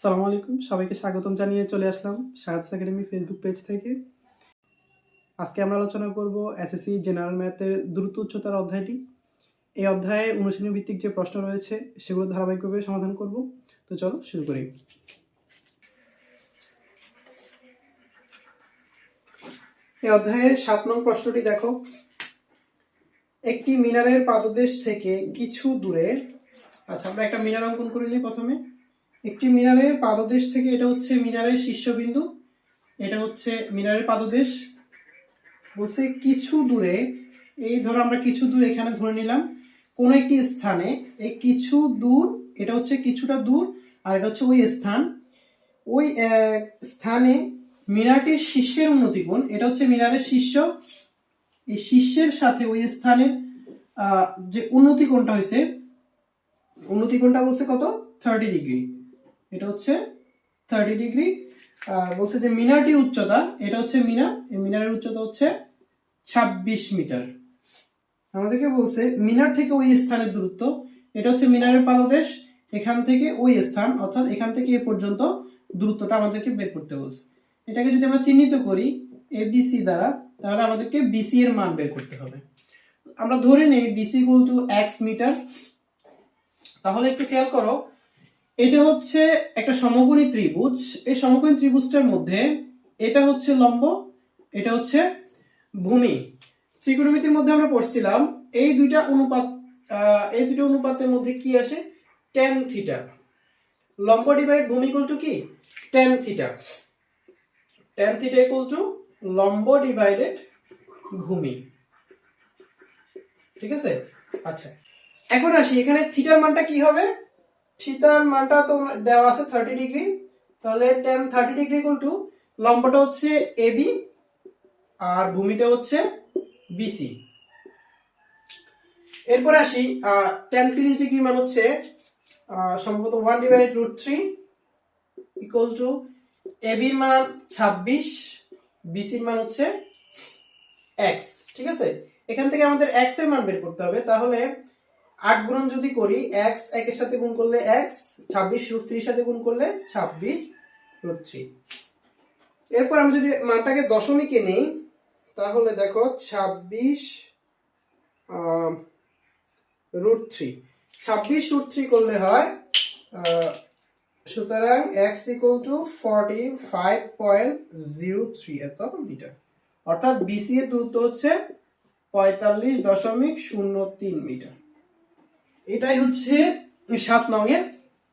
সালামু আলাইকুম। সবাইকে স্বাগতম জানিয়ে চলে আসলাম সাহায্য একাডেমি ফেসবুক পেজ থেকে। আজকে আমরা আলোচনা করব এসএসসি জেনারেল ম্যাথের দ্রুত উচ্চতার অধ্যায়টি। এই অধ্যায়ে অনুশীলনী ভিত্তিক যে প্রশ্ন রয়েছে, সেগুলো ধারাবাহিকভাবে সমাধান করব। তো চলো শুরু করি। এই অধ্যায়ের সাত নং প্রশ্নটি দেখো। একটি মিনারের পাদদেশ থেকে কিছু দূরে আচ্ছা আমরা একটা মিনার অঙ্কন করে নিই প্রথমে। একটি মিনারের পাদদেশ থেকে এটা হচ্ছে মিনারের শীর্ষবিন্দু, এটা হচ্ছে মিনারের পাদদেশ। বলছে কিছু দূরে, এই ধরো আমরা কিছু দূর এখানে ধরে নিলাম, কোন একটি স্থানে এই কিছু দূর, এটা হচ্ছে কিছুটা দূর আর এটা হচ্ছে ওই স্থান। ওই স্থানে মিনারটির শীর্ষের উন্নতি কোণ এটা হচ্ছে মিনারের শীর্ষ, এই শীর্ষের সাথে ওই স্থানের যে উন্নতি কোণটা হয়েছে উন্নতি কোণটা বলছে কত? থার্টি ডিগ্রি এটা হচ্ছে থার্টি ডিগ্রি বলছে যে মিনারটির উচ্চতা, এটা হচ্ছে মিনার, এই মিনারের উচ্চতা হচ্ছে ছাব্বিশ মিটার। আমাদেরকে বলছে মিনার থেকে ওই স্থানের দূরত্ব, এটা হচ্ছে মিনারের পাদদেশ, এখান থেকে ওই স্থান, অর্থাৎ এখান থেকে এ পর্যন্ত দূরত্বটা আমাদেরকে বের করতে বলছে। এটাকে যদি আমরা চিহ্নিত করি এ বিসি দ্বারা, তাহলে আমাদেরকে বিসি এর মান বের করতে হবে। আমরা ধরে নেই BC equal to x metre তাহলে একটু খেয়াল করো এটা হচ্ছে একটা সমকোণী ত্রিভুজ। এই সমকোণী ত্রিভুজটার মধ্যে এটা হচ্ছে লম্ব, এটা হচ্ছে ভূমি। ত্রিকোণমিতির মধ্যে আমরা পড়ছিলাম, এই দুইটা অনুপাত এই দুটো অনুপাতের মধ্যে কি আসে? টেন থিটা লম্ব ডিভাইড ভূমি ইকুয়াল টু কি? Tan theta tan theta equal to লম্ব ডিভাইডেড ভূমি। ঠিক আছে? আচ্ছা। এখন আসি, এখানে থিটার মানটা কি হবে? থিটার মানটা তো দেওয়া আছে থার্টি ডিগ্রি তাহলে tan thirty degree equal to লম্বটা হচ্ছে এবি আর ভূমিটা হচ্ছে বিসি এরপরে আসি টেন তিরিশ ডিগ্রি মান হচ্ছে সম্ভবত one divided root three equal to এবির মান ছাব্বিশ বিসির মান হচ্ছে এক্স ঠিক আছে? এখান থেকে আমাদের এক্সের মান বের করতে হবে, তাহলে আট গুণন যদি করি এক্স একের সাথে গুণ করলে এক্স ছাব্বিশ রুট থ্রির সাথে গুণ করলে ছাব্বিশ রুট থ্রি এরপর আমি যদি মানটাকে দশমিকে নেই, তাহলে দেখো ছাব্বিশ রুট থ্রি ছাব্বিশ রুট থ্রি করলে হয় সুতরাং x equal to forty five point zero three এত মিটার। অর্থাৎ বিসি এর দূরত্ব হচ্ছে পঁয়তাল্লিশ দশমিক শূন্য তিন মিটার। এটাই হচ্ছে সাত নং এর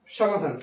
সমাধান।